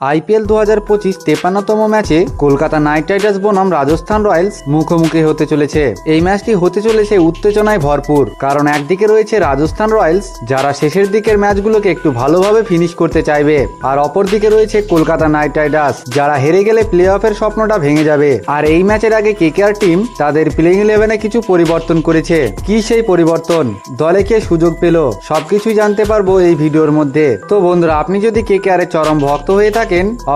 IPL দু হাজার পঁচিশ তেপান্নতম ম্যাচে কলকাতা নাইট রাইডার্স বনাম রাজস্থান রয়্যালস মুখোমুখি হতে চলেছে। এই ম্যাচটি হতে চলেছে উত্তেজনায় ভরপুর, কারণ একদিকে রয়েছে রাজস্থান রয়্যালস, যারা শেষের দিকের ম্যাচগুলোকে একটু ভালোভাবে ফিনিশ করতে চাইবে, আর অপরদিকে রয়েছে কলকাতা নাইট রাইডার্স, যারা হেরে গেলে প্লে অফের স্বপ্নটা ভেঙে যাবে। আর এই ম্যাচের আগে কেকেআর টিম তাদের প্লেইং ইলেভেনে কিছু পরিবর্তন করেছে। কি সেই পরিবর্তন? দলে কে সুযোগ পেল? সবকিছুই জানতে পারব এই ভিডিওর মধ্যে। তো বন্ধুরা, আপনি যদি কেকেআর এর চরম ভক্ত হয়ে থাকেন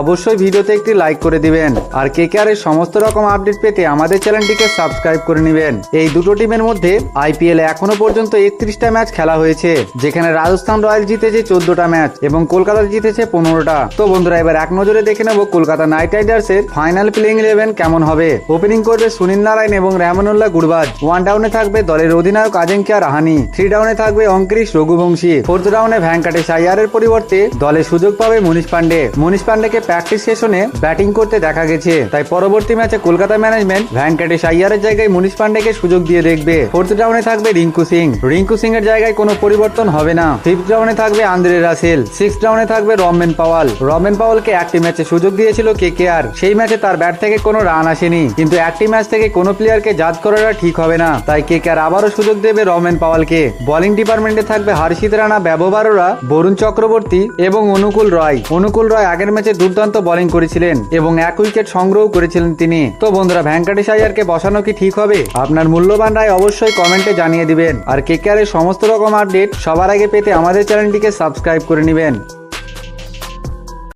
অবশ্যই ভিডিওতে একটি লাইক করে দিবেন। আর কেকেআর এর সমস্ত রকম আপডেট পেতে আমাদের চ্যানেলটিকে সাবস্ক্রাইব করে নেবেন। এই দুটো টিমের মধ্যে আইপিএল এ এখনও পর্যন্ত একত্রিশটা ম্যাচ খেলা হয়েছে, যেখানে রাজস্থান রয়্যাল জিতেছে চোদ্দটা ম্যাচ এবং কলকাতা জিতেছে পনেরোটা। তো বন্ধুরা, এবার এক নজরে দেখে নেব কলকাতা নাইট রাইডার্স এর ফাইনাল প্লেইং ইলেভেন কেমন হবে। ওপেনিং করবে সুনীল নারায়ণ এবং রেহমানুল্লাহ গুরবাজ। ওয়ান ডাউনে থাকবে দলের অধিনায়ক আজিঙ্কিয়া রাহানি। থ্রি ডাউনে থাকবে অঙ্করিশ রঘুবংশী। ফোর্থ ডাউনে ভ্যাঙ্কাটেশ আইয়ারের পরিবর্তে দলে সুযোগ পাবে মনীষ পান্ডে মনীষ পান্ডেকে প্র্যাকটিস সেশনে ব্যাটিং করতে দেখা গেছে। তাই পরবর্তী ম্যাচে কলকাতা ম্যানেজমেন্ট ভ্যাঙ্কাটেশ আইয়ারের জায়গায় মনীষ পান্ডেকে সুযোগ দিয়ে দেখবে। ফোর্থ ডাউনে থাকবে রিঙ্কু সিং। রিঙ্কু সিং এর জায়গায় কোনো পরিবর্তন হবে না। ফিফথ ডাউনে থাকবে আন্দ্রে রাসেল। সিক্স ডাউনে থাকবে রমেন পাওয়াল। রমেন পাওয়ালকে একটি ম্যাচে সুযোগ দিয়েছিল কে কে আর সেই ম্যাচে তার ব্যাট থেকে কোনো রান আসেনি। কিন্তু একটি ম্যাচ থেকে কোনো প্লেয়ারকে জাজ করাটা ঠিক হবে না। তাই কে কে কেকেআর আবারও সুযোগ দেবে রমেন পাওয়ালকে। বোলিং ডিপার্টমেন্টে থাকবে হর্ষিত রানা ব্যবহাররা বরুণ চক্রবর্তী এবং অনুকূল রয়। অনুকূল রয় আগের ম্যাচে দুর্দান্ত বোলিং করেছিলেন এবং এক উইকেট সংগ্রহ করেছিলেন তিনি। তো বন্ধুরা ভ্যাঙ্কাটেশ আইয়ারকে বসানো কি ঠিক হবে? আপনার মূল্যবান রায় অবশ্যই কমেন্টে জানিয়ে দিবেন। আর কেকেআর এর সমস্ত রকম আপডেট সবার আগে পেতে আমাদের চ্যানেলটিকে সাবস্ক্রাইব করে নেবেন।